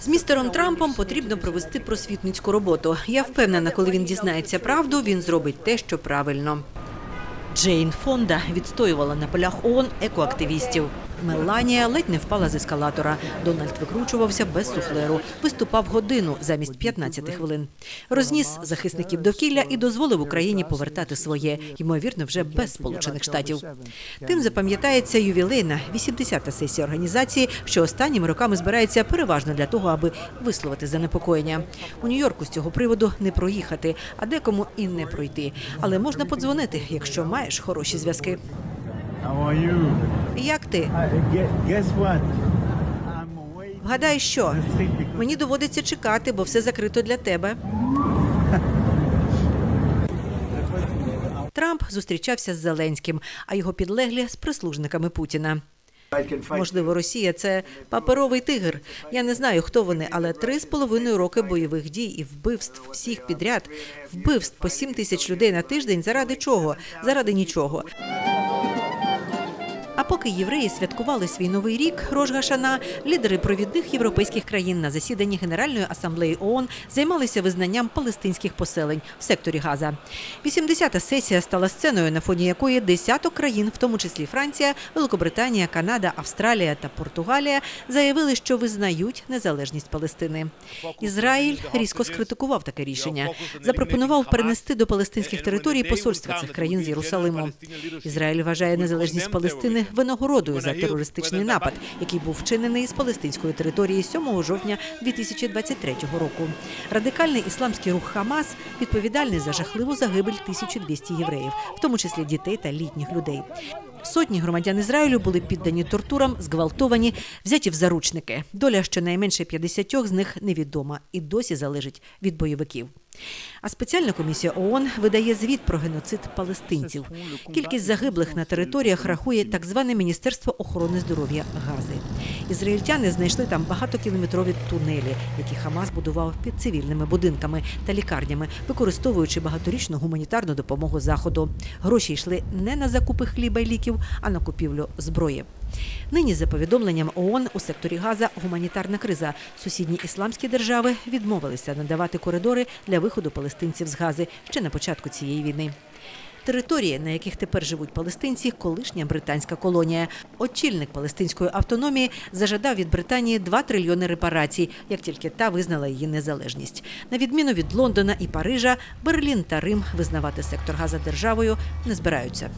З містером Трампом потрібно провести просвітницьку роботу. Я впевнена, коли він дізнається правду, він зробить те, що правильно. Джейн Фонда відстоювала на полях ООН екоактивістів. Меланія ледь не впала з ескалатора. Дональд викручувався без суфлеру. Виступав годину замість 15 хвилин. Розніс захисників довкілля і дозволив Україні повертати своє, ймовірно, вже без Сполучених Штатів. Тим запам'ятається ювілейна 80-та сесія організації, що останніми роками збирається переважно для того, аби висловити занепокоєння. У Нью-Йорку з цього приводу не проїхати, а декому і не пройти. Але можна подзвонити, якщо маєш хороші зв'язки. Як ти? Вгадай, що мені доводиться чекати, бо все закрито для тебе. Трамп зустрічався з Зеленським, а його підлеглі з прислужниками Путіна. Можливо, Росія це паперовий тигр. Я не знаю, хто вони, але три з половиною роки бойових дій і вбивств всіх підряд, вбивств по сім тисяч людей на тиждень. Заради чого? Заради нічого. А поки євреї святкували свій новий рік Рож Гашана, лідери провідних європейських країн на засіданні Генеральної асамблеї ООН займалися визнанням палестинських поселень в секторі Газа. 80-та сесія стала сценою, на фоні якої десяток країн, в тому числі Франція, Великобританія, Канада, Австралія та Португалія, заявили, що визнають незалежність Палестини. Ізраїль різко скритикував таке рішення. Запропонував перенести до палестинських територій посольства цих країн з Єрусалиму. Ізраїль вважає незалежність Палестини винагородою за терористичний напад, який був вчинений з палестинської території 7 жовтня 2023 року. Радикальний ісламський рух Хамас відповідальний за жахливу загибель 1200 євреїв, в тому числі дітей та літніх людей. Сотні громадян Ізраїлю були піддані тортурам, зґвалтовані, взяті в заручники. Доля щонайменше 50 з них невідома і досі залежить від бойовиків. А спеціальна комісія ООН видає звіт про геноцид палестинців. Кількість загиблих на територіях рахує так зване Міністерство охорони здоров'я Гази. Ізраїльтяни знайшли там багатокілометрові тунелі, які Хамас будував під цивільними будинками та лікарнями, використовуючи багаторічну гуманітарну допомогу заходу. Гроші йшли не на закупи хліба й ліків, а на купівлю зброї. Нині, за повідомленням ООН, у секторі Газа гуманітарна криза. Сусідні ісламські держави відмовилися надавати коридори для виходу палестинців з Гази ще на початку цієї війни. Території, на яких тепер живуть палестинці, колишня британська колонія. Очільник палестинської автономії зажадав від Британії 2 трильйони репарацій, як тільки та визнала її незалежність. На відміну від Лондона і Парижа, Берлін та Рим визнавати сектор Газа державою не збираються.